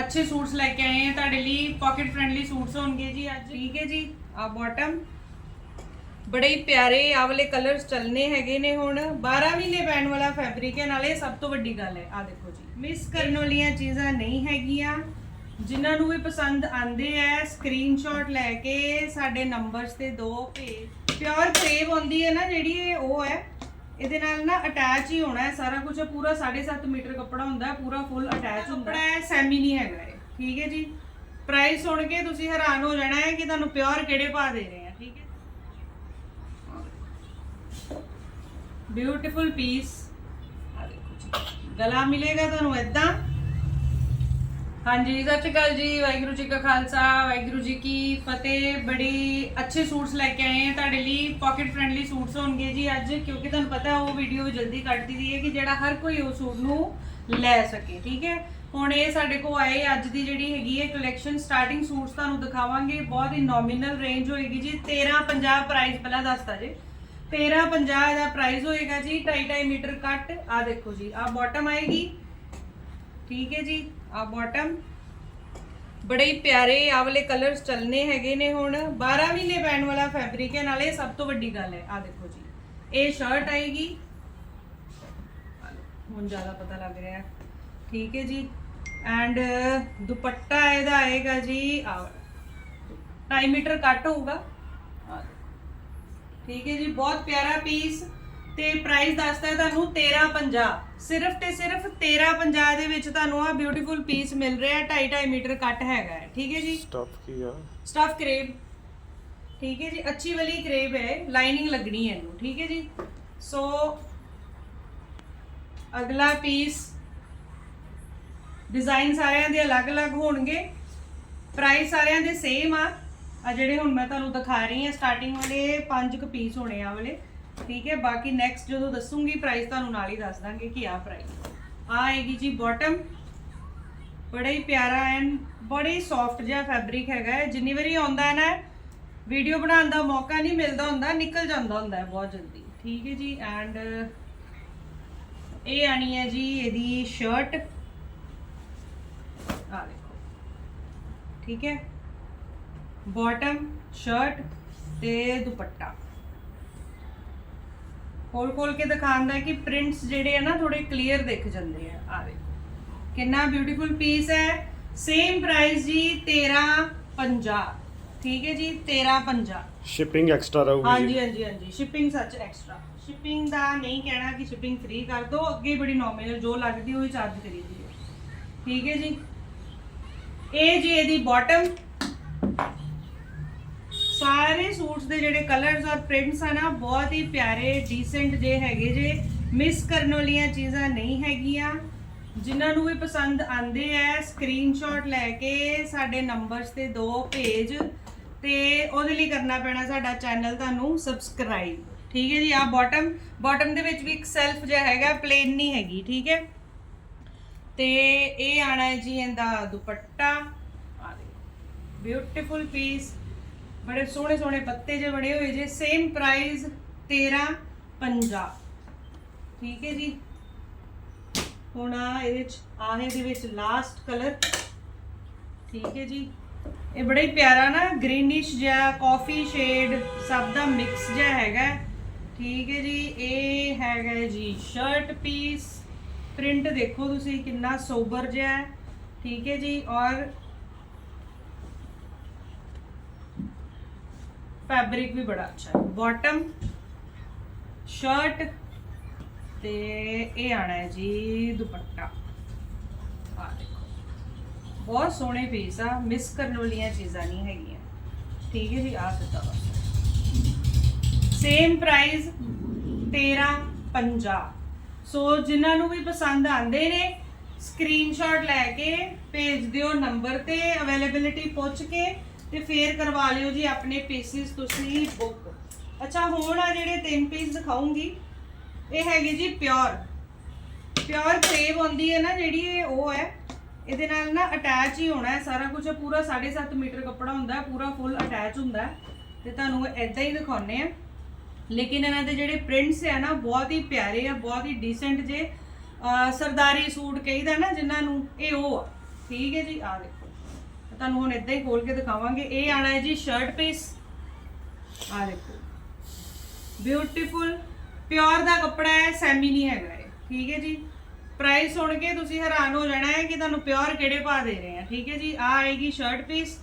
ਅੱਛੇ ਸੂਟਸ ਲੈ ਕੇ ਆਏ ਹਾਂ ਤੁਹਾਡੇ ਲਈ ਪਾਕਟ ਫ੍ਰੈਂਡਲੀ ਸੂਟਸ ਹੋਣਗੇ ਜੀ ਅੱਜ। ਠੀਕ ਹੈ ਜੀ ਆ ਬਾਟਮ ਬੜੇ ਹੀ ਪਿਆਰੇ ਆਹ ਵਾਲੇ ਕਲਰਸ ਚੱਲਨੇ ਹੈਗੇ ਨੇ ਹੁਣ। 12 ਮਹੀਨੇ ਪੈਣ ਵਾਲਾ ਫੈਬਰਿਕ ਹੈ, ਨਾਲੇ ਸਭ ਤੋਂ ਵੱਡੀ ਗੱਲ ਹੈ। ਆ ਦੇਖੋ ਜੀ ਮਿਸ ਕਰਨ ਵਾਲੀਆਂ ਚੀਜ਼ਾਂ ਨਹੀਂ ਹੈਗੀਆਂ। ਜਿਨ੍ਹਾਂ ਨੂੰ ਵੀ ਪਸੰਦ ਆਂਦੇ ਐ ਸਕਰੀਨਸ਼ਾਟ ਲੈ ਕੇ ਸਾਡੇ ਨੰਬਰਸ ਤੇ ਦੋ ਭੇਜ। ਪਿਓਰ ਕਰੇਵ ਹੁੰਦੀ ਹੈ ਨਾ ਜਿਹੜੀ ਉਹ ਹੈ। ਇਹਦੇ ਨਾਲ ਨਾ ਅਟੈਚ ਹੀ ਹੋਣਾ ਹੈ ਸਾਰਾ ਕੁਝ ਪੂਰਾ 7.5 ਮੀਟਰ ਕੱਪੜਾ ਹੁੰਦਾ ਹੈ ਪੂਰਾ ਫੁੱਲ ਅਟੈਚ ਹੁੰਦਾ ਹੈ। ਸੈਮੀ ਨਹੀਂ ਹੈਗਾ ਇਹ। ਠੀਕ ਹੈ ਜੀ? ਪ੍ਰਾਈਸ ਸੁਣ ਕੇ ਤੁਸੀਂ ਹੈਰਾਨ ਹੋ ਜਾਣਾ ਹੈ ਕਿ ਤੁਹਾਨੂੰ ਪਿਓਰ ਕਿਹੜੇ ਭਾਅ ਦੇ ਰਹੇ ਆ ਠੀਕ ਹੈ? ਬਿਊਟੀਫੁਲ ਪੀਸ ਗਲਾ ਮਿਲੇਗਾ ਤੁਹਾਨੂੰ ਇਦਾਂ ਹਾਂਜੀ, ਸਤਿ ਸ਼੍ਰੀ ਅਕਾਲ ਜੀ, ਵਾਹਿਗੁਰੂ ਜੀ ਕਾ ਖਾਲਸਾ, ਵਾਹਿਗੁਰੂ ਜੀ ਕੀ ਫਤਿਹ। ਬੜੀ ਅੱਛੇ ਸੂਟਸ ਲੈ ਕੇ ਆਏ ਹਾਂ ਤੁਹਾਡੇ ਲਈ ਪਾਕਟ ਫ੍ਰੈਂਡਲੀ ਸੂਟਸ ਹੋਣਗੇ ਜੀ ਅੱਜ, ਕਿਉਂਕਿ ਤੁਹਾਨੂੰ ਪਤਾ ਉਹ ਵੀਡੀਓ ਜਲਦੀ ਕੱਟ ਦਿੱਤੀ ਹੈ ਕਿ ਜਿਹੜਾ ਹਰ ਕੋਈ ਉਹ ਸੂਟ ਨੂੰ ਲੈ ਸਕੇ, ਠੀਕ ਹੈ? ਹੁਣ ਇਹ ਸਾਡੇ ਕੋਲ ਆਏ, ਅੱਜ ਦੀ ਜਿਹੜੀ ਹੈਗੀ ਹੈ ਕਲੈਕਸ਼ਨ ਸਟਾਰਟਿੰਗ ਸੂਟਸ ਤੁਹਾਨੂੰ ਦਿਖਾਵਾਂਗੇ। ਬਹੁਤ ਹੀ ਨੋਮੀਨਲ ਰੇਂਜ ਹੋਏਗੀ ਜੀ। 1350 ਪ੍ਰਾਈਸ ਪਹਿਲਾਂ ਦੱਸਤਾ ਜੀ। 1350 ਦਾ ਪ੍ਰਾਈਸ ਹੋਏਗਾ ਜੀ 2.5 ਮੀਟਰ ਕੱਟ। ਆ ਦੇਖੋ ਜੀ ਆ ਬਾਟਮ ਆਏਗੀ। ਠੀਕ ਹੈ ਜੀ। ਆ ਬਾਟਮ ਬੜੇ ਹੀ ਪਿਆਰੇ ਆ ਵਾਲੇ ਕਲਰਸ ਚੱਲਨੇ ਹੈਗੇ ਨੇ ਹੁਣ। 12 ਮਹੀਨੇ ਪੈਣ ਵਾਲਾ ਫੈਬਰਿਕ ਹੈ ਨਾਲੇ ਸਭ ਤੋਂ ਵੱਡੀ ਗੱਲ ਹੈ। ਆ ਦੇਖੋ ਜੀ ਇਹ ਸ਼ਰਟ ਆਏਗੀ। ਆ ਲਓ, ਹੁਣ ਜ਼ਿਆਦਾ ਪਤਾ ਲੱਗ ਰਿਹਾ ਹੈ। ਠੀਕ ਹੈ ਜੀ ਐਂਡ ਦੁਪੱਟਾ ਇਹਦਾ ਆਏਗਾ ਜੀ ਆ 2.5 ਮੀਟਰ ਕੱਟ ਹੋਊਗਾ। ਆ ਦੇਖੋ। ਠੀਕ ਹੈ ਜੀ ਬਹੁਤ ਪਿਆਰਾ ਪੀਸ ਤੇ ਪ੍ਰਾਈਸ ਦੱਸਦਾ ਹੈ ਤੁਹਾਨੂੰ 1350 ਸਿਰਫ ਤੇ ਸਿਰਫ 1350 ਦੇ ਵਿੱਚ ਤੁਹਾਨੂੰ ਆ ਬਿਊਟੀਫੁਲ ਪੀਸ ਮਿਲ ਰਿਹਾ ਹੈ। 2.5 ਮੀਟਰ ਕੱਟ ਹੈਗਾ ਹੈ। ਠੀਕ ਹੈ ਜੀ? ਸਟਫ ਕੀ ਆ? ਸਟਫ ਕਰੇਬ ਠੀਕ ਹੈ ਜੀ? ਅੱਛੀ ਵਾਲੀ ਕਰੇਬ ਹੈ। ਲਾਈਨਿੰਗ ਲੱਗਣੀ ਹੈ ਇਹਨੂੰ। ਠੀਕ ਹੈ ਜੀ? ਸੋ ਅਗਲਾ ਪੀਸ ਡਿਜ਼ਾਈਨ ਸਾਰਿਆਂ ਦੇ ਅਲੱਗ-ਅਲੱਗ ਹੋਣਗੇ। ਪ੍ਰਾਈਸ ਸਾਰਿਆਂ ਦੇ ਸੇਮ ਆ। ਆ ਜਿਹੜੇ ਹੁਣ ਮੈਂ ਤੁਹਾਨੂੰ ਦਿਖਾ ਰਹੀ ਹਾਂ ਸਟਾਰਟਿੰਗ ਵਾਲੇ ਪੰਜ ਕੁ ਪੀਸ ਹੋਣੇ ਆ ਵਾਲੇ। ਠੀਕ ਹੈ, ਬਾਕੀ ਨੈਕਸਟ ਜਦੋਂ ਦੱਸੂਗੀ ਪ੍ਰਾਈਸ ਤੁਹਾਨੂੰ ਨਾਲ ਹੀ ਦੱਸ ਦਾਂਗੇ ਕਿ ਆ ਪ੍ਰਾਈਸ ਆ ਆਏਗੀ ਜੀ ਬਾਟਮ ਬੜਾ ਹੀ ਪਿਆਰਾ ਐਂਡ ਬੜਾ ਹੀ ਸੌਫਟ ਜਿਹਾ ਫੈਬਰਿਕ ਹੈਗਾ ਹੈ। ਜਿੰਨੀ ਵਾਰੀ ਆਉਂਦਾ ਹੈ ਨਾ ਵੀਡੀਓ ਬਣਾਉਣ ਦਾ ਮੌਕਾ ਨਹੀਂ ਮਿਲਦਾ ਹੁੰਦਾ, ਨਿਕਲ ਜਾਂਦਾ ਹੁੰਦਾ ਹੈ ਬਹੁਤ ਜਲਦੀ। ਠੀਕ ਹੈ ਜੀ ਐਂਡ ਇਹ ਆਣੀ ਹੈ ਜੀ ਇਹਦੀ ਸ਼ਰਟ ਆ ਦੇਖੋ। ਠੀਕ ਹੈ ਬਾਟਮ ਸ਼ਰਟ ਤੇ ਦੁਪੱਟਾ। ਖੋਲ ਖੋਲ ਕੇ ਦਿਖਾਉਂਦਾ ਕਿ ਪ੍ਰਿੰਟਸ ਜਿਹੜੇ ਆ ਨਾ ਥੋੜੇ ਕਲੀਅਰ ਦਿਖ ਜਾਂਦੇ ਆ। ਆ ਦੇਖੋ ਕਿੰਨਾ ਬਿਊਟੀਫੁਲ ਪੀਸ ਹੈ। ਸੇਮ ਪ੍ਰਾਈਸ ਜੀ 1350 ਠੀਕ ਹੈ ਜੀ 1350 ਸ਼ਿਪਿੰਗ ਐਕਸਟਰਾ ਰਹੂਗੀ ਹਾਂਜੀ ਹਾਂਜੀ ਹਾਂਜੀ। ਸ਼ਿਪਿੰਗ ਸੱਚ ਐਕਸਟਰਾ ਸ਼ਿਪਿੰਗ ਦਾ ਨਹੀਂ ਕਹਿਣਾ ਕਿ ਸ਼ਿਪਿੰਗ ਫ੍ਰੀ ਕਰ ਦੋ। ਅੱਗੇ ਬੜੀ ਨੋਮੀਨਲ ਜੋ ਲੱਗਦੀ ਹੋਈ ਚਾਰਜ ਕਰੀ ਦੀ ਹੈ। ਠੀਕ ਹੈ ਜੀ। ਇਹ ਜੀ ਇਹਦੀ ਬਾਟਮ ਸਾਰੇ ਸੂਟਸ ਦੇ ਜਿਹੜੇ ਕਲਰਸ ਔਰ ਪ੍ਰਿੰਟਸ ਆ ਨਾ, ਬਹੁਤ ਹੀ ਪਿਆਰੇ ਡੀਸੈਂਟ ਜੇ ਹੈਗੇ ਜੇ। ਮਿਸ ਕਰਨ ਵਾਲੀਆਂ ਚੀਜ਼ਾਂ ਨਹੀਂ ਹੈਗੀਆਂ। ਜਿਨ੍ਹਾਂ ਨੂੰ ਵੀ ਪਸੰਦ ਆਂਦੇ ਐ ਸਕਰੀਨਸ਼ਾਟ ਲੈ ਕੇ ਸਾਡੇ ਨੰਬਰਸ ਤੇ ਦੋ ਭੇਜ ਤੇ ਉਹਦੇ ਲਈ ਕਰਨਾ ਪੈਣਾ ਸਾਡਾ ਚੈਨਲ ਤੁਹਾਨੂੰ ਸਬਸਕ੍ਰਾਈਬ ਠੀਕ ਹੈ ਜੀ ਆ ਬਾਟਮ ਬਾਟਮ ਦੇ ਵਿੱਚ ਵੀ ਇੱਕ ਸੈਲਫ ਜਿਹਾ ਹੈਗਾ ਪਲੇਨ ਨਹੀਂ ਹੈਗੀ, ਠੀਕ ਹੈ? ਤੇ ਇਹ ਆਣਾ ਹੈ ਜੀ ਇਹਦਾ ਦੁਪੱਟਾ। ਆ ਦੇਖੋ ਬਿਊਟੀਫੁਲ ਪੀਸ ਬੜੇ ਸੋਹਣੇ ਸੋਹਣੇ ਪੱਤੇ ਜੇ ਬਣੇ ਹੋਏ ਜੇ ਸੇਮ ਪ੍ਰਾਈਸ 1350 ਠੀਕ ਹੈ ਜੀ? ਹੁਣ ਆਹ ਇਹਦੇ ਚ, ਆਹ ਇਹਦੇ ਵਿੱਚ ਲਾਸਟ ਕਲਰ ਠੀਕ ਹੈ ਜੀ? ਇਹ ਬੜਾ ਹੀ ਪਿਆਰਾ ਨਾ ਗ੍ਰੀਨਿਸ਼ ਜਿਹਾ ਕਾਫੀ ਸ਼ੇਡ ਸਭ ਦਾ ਮਿਕਸ ਜਿਹਾ ਹੈਗਾ। ਠੀਕ ਹੈ ਜੀ? ਇਹ ਹੈਗਾ ਜੀ ਸ਼ਰਟ ਪੀਸ ਪ੍ਰਿੰਟ ਦੇਖੋ ਤੁਸੀਂ ਕਿੰਨਾ ਸੋਬਰ ਜਿਹਾ ਠੀਕ ਹੈ ਜੀ? ਔਰ ਫੈਬਰਿਕ ਵੀ ਬੜਾ ਅੱਛਾ ਹੈ। ਬਾਟਮ ਸ਼ਰਟ ਤੇ ਇਹ ਆਣਾ ਹੈ ਜੀ ਦੁਪੱਟਾ। ਆ ਦੇਖੋ। ਬਹੁਤ ਸੋਹਣੇ ਪੀਸ ਆ ਮਿਸ ਕਰਨ ਵਾਲੀਆਂ ਚੀਜ਼ਾਂ ਨਹੀਂ ਹੈਗੀਆਂ। ਠੀਕ ਹੈ ਜੀ ਆ ਸਿੱਧਾ ਸੇਮ ਪ੍ਰਾਈਸ 1350 ਸੋ ਜਿਨ੍ਹਾਂ ਨੂੰ ਵੀ ਪਸੰਦ ਆਉਂਦੇ ਨੇ ਸਕਰੀਨਸ਼ਾਟ ਲੈ ਕੇ ਭੇਜ ਦਿਓ ਨੰਬਰ ਤੇ ਅਵੇਲੇਬਿਲਿਟੀ ਪੁੱਛ ਕੇ ਤੇ ਫੇਰ ਕਰਵਾ ਲਿਓ ਜੀ ਆਪਣੇ ਪੀਸਿਸ ਤੁਸੀਂ ਬੁੱਕ ਅੱਛਾ, ਹੁਣ ਆ ਜਿਹੜੇ ਤਿੰਨ ਪੀਸ ਦਿਖਾਉਂਗੀ। ਇਹ ਹੈਗੇ ਜੀ ਪਿਓਰ ਪਿਓਰ ਕਰੇਵ ਹੁੰਦੀ ਹੈ ਨਾ ਜਿਹੜੀ ਇਹ, ਉਹ ਹੈ। ਇਹਦੇ ਨਾਲ ਨਾ ਅਟੈਚ ਹੀ ਹੋਣਾ ਹੈ ਸਾਰਾ ਕੁਝ। ਪੂਰਾ 7.5 ਮੀਟਰ ਕੱਪੜਾ ਹੁੰਦਾ, ਪੂਰਾ ਫੁੱਲ ਅਟੈਚ ਹੁੰਦਾ ਹੈ। ਤੇ ਤੁਹਾਨੂੰ ਇਦਾਂ ਹੀ ਦਿਖਾਉਨੇ ਆ ਲੇਕਿਨ ਇਹਨਾਂ ਦੇ ਜਿਹੜੇ ਪ੍ਰਿੰਟਸ ਆ ਨਾ, ਬਹੁਤ ਹੀ ਪਿਆਰੇ ਆ, ਬਹੁਤ ਹੀ ਡੀਸੈਂਟ ਜੇ। ਸਰਦਾਰੀ ਸੂਟ ਕਹੀਦਾ ਨਾ ਜਿਨ੍ਹਾਂ ਨੂੰ, ਇਹ ਉਹ ਆ। ਠੀਕ ਹੈ ਜੀ ਆ ਦੇਖੋ। ਤੁਹਾਨੂੰ ਹੁਣ ਇਦਾਂ ਹੀ ਖੋਲ ਕੇ ਦਿਖਾਵਾਂਗੇ। ਇਹ ਆਣਾ ਹੈ ਜੀ ਸ਼ਰਟ ਪੀਸ ਆ ਦੇਖੋ। ਬਿਊਟੀਫੁਲ ਪਿਓਰ ਦਾ ਕੱਪੜਾ ਹੈ ਸੈਮੀ ਨਹੀਂ ਹੈਗਾ ਇਹ। ਠੀਕ ਹੈ ਜੀ? ਪ੍ਰਾਈਸ ਸੁਣ ਕੇ ਤੁਸੀਂ ਹੈਰਾਨ ਹੋ ਜਾਣਾ ਹੈ ਕਿ ਤੁਹਾਨੂੰ ਪਿਓਰ ਕਿਹੜੇ ਪਾ ਦੇ ਰਹੇ ਆ। ਠੀਕ ਹੈ ਜੀ? ਆ ਆਏਗੀ ਸ਼ਰਟ ਪੀਸ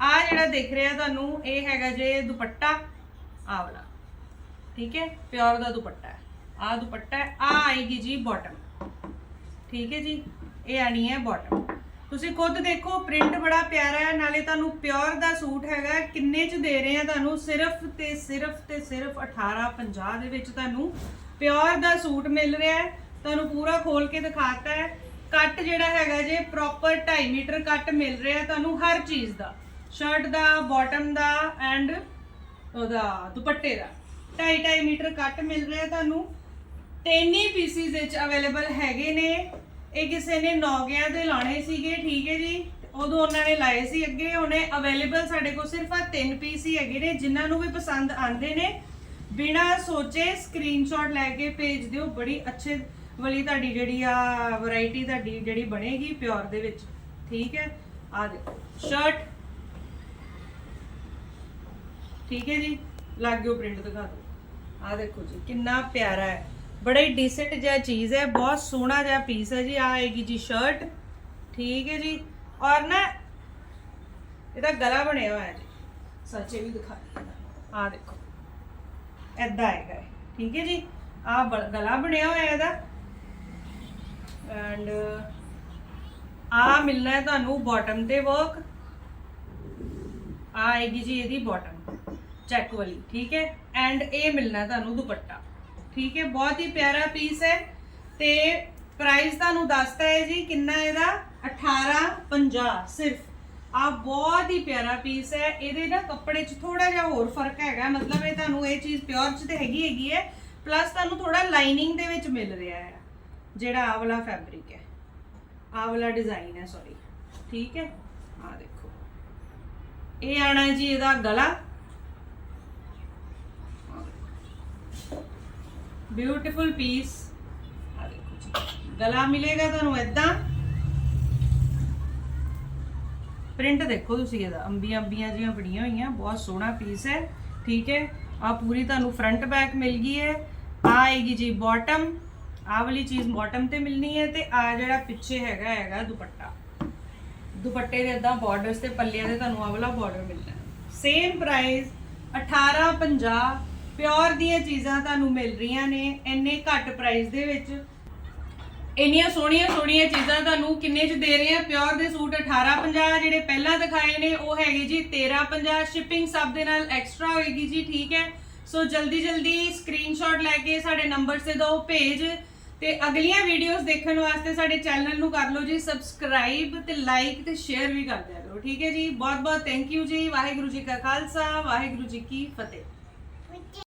ਆ ਜਿਹੜਾ ਦਿਖ ਰਿਹਾ ਤੁਹਾਨੂੰ, ਇਹ ਹੈਗਾ ਜੇ ਦੁਪੱਟਾ। ਆ ਵਾਲਾ। ਠੀਕ ਹੈ? ਪਿਓਰ ਦਾ ਦੁਪੱਟਾ ਹੈ। ਆ ਦੁਪੱਟਾ ਹੈ। ਆ ਆਏਗੀ ਜੀ ਬਾਟਮ ਠੀਕ ਹੈ ਜੀ? ਇਹ ਆਣੀ ਹੈ ਬਾਟਮ ਤੁਸੀਂ ਖੁਦ ਦੇਖੋ ਪ੍ਰਿੰਟ ਬੜਾ ਪਿਆਰਾ ਹੈ, ਨਾਲੇ ਤੁਹਾਨੂੰ ਪਿਓਰ ਦਾ ਸੂਟ ਹੈਗਾ ਕਿੰਨੇ ਚ ਦੇ ਰਹੇ ਆ ਤੁਹਾਨੂੰ? ਸਿਰਫ ਤੇ ਸਿਰਫ ਤੇ ਸਿਰਫ 1850 ਦੇ ਵਿੱਚ ਤੁਹਾਨੂੰ ਪਿਓਰ ਦਾ ਸੂਟ ਮਿਲ ਰਿਹਾ ਹੈ। ਤੁਹਾਨੂੰ ਪੂਰਾ ਖੋਲ ਕੇ ਦਿਖਾਤਾ ਹੈ। ਕੱਟ ਜਿਹੜਾ ਹੈਗਾ ਜੇ ਪ੍ਰੋਪਰ 2.5 ਮੀਟਰ ਕੱਟ ਮਿਲ ਰਿਹਾ ਤੁਹਾਨੂੰ ਹਰ ਚੀਜ਼ ਦਾ। ਸ਼ਰਟ ਦਾ ਬਾਟਮ ਦਾ ਐਂਡ ਉਹਦਾ ਦੁਪੱਟੇ ਦਾ। 2.5 ਮੀਟਰ ਕੱਟ ਮਿਲ ਰਿਹਾ ਤੁਹਾਨੂੰ। ਤਿੰਨ ਹੀ ਪੀਸਿਸ ਵਿੱਚ ਅਵੇਲੇਬਲ ਹੈਗੇ ਨੇ। ਇਹ ਕਿਸੇ ਨੇ ਨੌਗਿਆਂ ਦੇ ਲਾਣੇ ਸੀਗੇ, ਠੀਕ ਹੈ ਜੀ? ਉਦੋਂ ਉਹਨਾਂ ਨੇ ਲਾਏ ਸੀ ਅੱਗੇ, ਹੁਣੇ ਅਵੇਲੇਬਲ ਸਾਡੇ ਕੋਲ ਸਿਰਫ ਆ ਤਿੰਨ ਪੀਸ ਹੀ ਹੈਗੇ ਨੇ, ਜਿਨ੍ਹਾਂ ਨੂੰ ਵੀ ਪਸੰਦ ਆਉਂਦੇ ਨੇ। ਬਿਨਾ ਸੋਚੇ ਸਕਰੀਨਸ਼ਾਟ ਲੈ ਕੇ ਭੇਜ ਦਿਓ, ਬੜੀ ਅੱਛੇ ਵਾਲੀ ਤੁਹਾਡੀ ਜਿਹੜੀ ਆ ਵੈਰਾਈਟੀ ਤੁਹਾਡੀ ਜਿਹੜੀ ਬਣੇਗੀ ਪਿਓਰ ਦੇ ਵਿੱਚ, ਠੀਕ ਹੈ? ਆ ਦੇਖੋ ਸ਼ਰਟ ਠੀਕ ਹੈ ਜੀ? ਲੱਗ ਪ੍ਰਿੰਟ ਦਿਖਾ ਦਿਓ। ਆ ਦੇਖੋ ਜੀ, ਕਿੰਨਾ ਪਿਆਰਾ ਹੈ। ਬੜਾ ਹੀ ਡੀਸੈਂਟ ਜਿਹਾ ਚੀਜ਼ ਹੈ ਬਹੁਤ ਸੋਹਣਾ ਜਿਹਾ ਪੀਸ ਹੈ ਜੀ ਆ ਆਏਗੀ ਜੀ ਸ਼ਰਟ ਠੀਕ ਹੈ ਜੀ। ਔਰ ਨਾ ਇਹਦਾ ਗਲਾ ਬਣਿਆ ਹੋਇਆ ਹੈ ਜੀ। ਸੱਚੇ ਵੀ ਦਿਖਾ ਆ ਦੇਖੋ ਐਦਾਂ ਆਏਗਾ ਠੀਕ ਹੈ ਜੀ। ਆ ਗਲਾ ਬਣਿਆ ਹੋਇਆ ਇਹਦਾ। ਐਂਡ ਆ ਮਿਲਣਾ ਹੈ ਤੁਹਾਨੂੰ ਬਾਟਮ ਤੇ ਵਰਕ ਆ ਆਏਗੀ ਜੀ ਇਹਦੀ ਬਾਟਮ ਚੈੱਕ ਵਾਲੀ ਠੀਕ ਹੈ। ਐਂਡ ਇਹ ਮਿਲਣਾ ਤੁਹਾਨੂੰ ਦੁਪੱਟਾ। ਠੀਕ ਹੈ, ਬਹੁਤ ਹੀ ਪਿਆਰਾ ਪੀਸ ਹੈ ਤੇ ਪ੍ਰਾਈਸ ਤੁਹਾਨੂੰ ਦੱਸਦਾ ਹੈ ਜੀ, ਕਿੰਨਾ ਇਹਦਾ? 1850 ਸਿਰਫ। ਆ ਬਹੁਤ ਹੀ ਪਿਆਰਾ ਪੀਸ ਹੈ। ਇਹਦੇ ਨਾ ਕੱਪੜੇ 'ਚ ਥੋੜਾ ਜਿਹਾ ਹੋਰ ਫ਼ਰਕ ਹੈਗਾ, ਮਤਲਬ ਇਹ ਤੁਹਾਨੂੰ ਇਹ ਚੀਜ਼ ਪਿਓਰ 'ਚ ਤੇ ਹੈਗੀ ਹੈਗੀ ਹੈ ਪਲੱਸ ਤੁਹਾਨੂੰ ਥੋੜਾ ਲਾਈਨਿੰਗ ਦੇ ਵਿੱਚ ਮਿਲ ਰਿਹਾ ਹੈ, ਜਿਹੜਾ ਆ ਵਾਲਾ ਫੈਬਰਿਕ ਹੈ। ਆ ਵਾਲਾ ਡਿਜ਼ਾਈਨ ਹੈ ਸੌਰੀ ਠੀਕ ਹੈ? ਆ ਦੇਖੋ। ਇਹ ਆਣਾ ਜੀ ਇਹਦਾ ਗਲਾ। ਬਿਊਟੀਫੁਲ ਪੀਸ ਗਲਾ ਮਿਲੇਗਾ ਤੁਹਾਨੂੰ ਇਦਾਂ ਪ੍ਰਿੰਟ ਦੇਖੋ ਤੁਸੀਂ ਇਹਦਾ। ਅੰਬੀਆਂ ਅੰਬੀਆਂ ਜਿਹੀਆਂ ਬੜੀਆਂ ਹੋਈਆਂ। ਬਹੁਤ ਸੋਹਣਾ ਪੀਸ ਹੈ। ਠੀਕ ਹੈ। ਆ ਪੂਰੀ ਤੁਹਾਨੂੰ ਫਰੰਟ ਬੈਕ ਮਿਲ ਗਈ ਹੈ। ਆ ਆਏਗੀ ਜੀ ਬਾਟਮ ਆ ਵਾਲੀ ਚੀਜ਼ ਬਾਟਮ ਤੇ ਮਿਲਣੀ ਹੈ ਤੇ ਆ ਜਿਹੜਾ ਪਿੱਛੇ ਹੈਗਾ ਹੈਗਾ ਦੁਪੱਟਾ। ਦੁਪੱਟੇ ਦੇ ਇਦਾਂ ਬਾਰਡਰਸ ਤੇ ਪੱਲਿਆਂ ਦੇ ਤੁਹਾਨੂੰ ਆ ਵਾਲਾ ਬਾਰਡਰ ਮਿਲਣਾ ਸੇਮ ਪ੍ਰਾਈਸ 1850 ਪਿਓਰ ਦੀਆਂ ਚੀਜ਼ਾਂ ਤੁਹਾਨੂੰ ਮਿਲ ਰਹੀਆਂ ਨੇ, ਇੰਨੇ ਘੱਟ ਪ੍ਰਾਈਸ ਦੇ ਵਿੱਚ। ਇੰਨੀਆਂ ਸੋਹਣੀਆਂ ਸੋਹਣੀਆਂ ਚੀਜ਼ਾਂ ਤੁਹਾਨੂੰ ਕਿੰਨੇ ਚ ਦੇ ਰਹੇ ਆ? ਪਿਓਰ ਦੇ ਸੂਟ 1850 ਜਿਹੜੇ ਪਹਿਲਾਂ ਦਿਖਾਏ ਨੇ, ਉਹ ਹੈਗੇ ਜੀ 1350 ਸ਼ਿਪਿੰਗ ਸਭ ਦੇ ਨਾਲ ਐਕਸਟਰਾ ਹੋਏਗੀ ਜੀ, ਠੀਕ ਹੈ? ਸੋ ਜਲਦੀ ਜਲਦੀ ਸਕਰੀਨਸ਼ਾਟ ਲੈ ਕੇ ਸਾਡੇ ਨੰਬਰ ਤੇ ਦਿਓ ਭੇਜ ਤੇ ਅਗਲੀਆਂ ਵੀਡੀਓਜ਼ ਦੇਖਣ ਵਾਸਤੇ ਸਾਡੇ ਚੈਨਲ ਨੂੰ ਕਰ ਲਓ ਜੀ ਸਬਸਕ੍ਰਾਈਬ ਤੇ ਲਾਈਕ ਤੇ ਸ਼ੇਅਰ ਵੀ ਕਰ ਦਿਆ ਕਰੋ, ਠੀਕ ਹੈ ਜੀ? ਬਹੁਤ ਬਹੁਤ ਥੈਂਕ ਯੂ ਜੀ, ਵਾਹਿਗੁਰੂ ਜੀ ਕਾ ਖਾਲਸਾ, ਵਾਹਿਗੁਰੂ ਜੀ ਕੀ ਫਤਿਹ।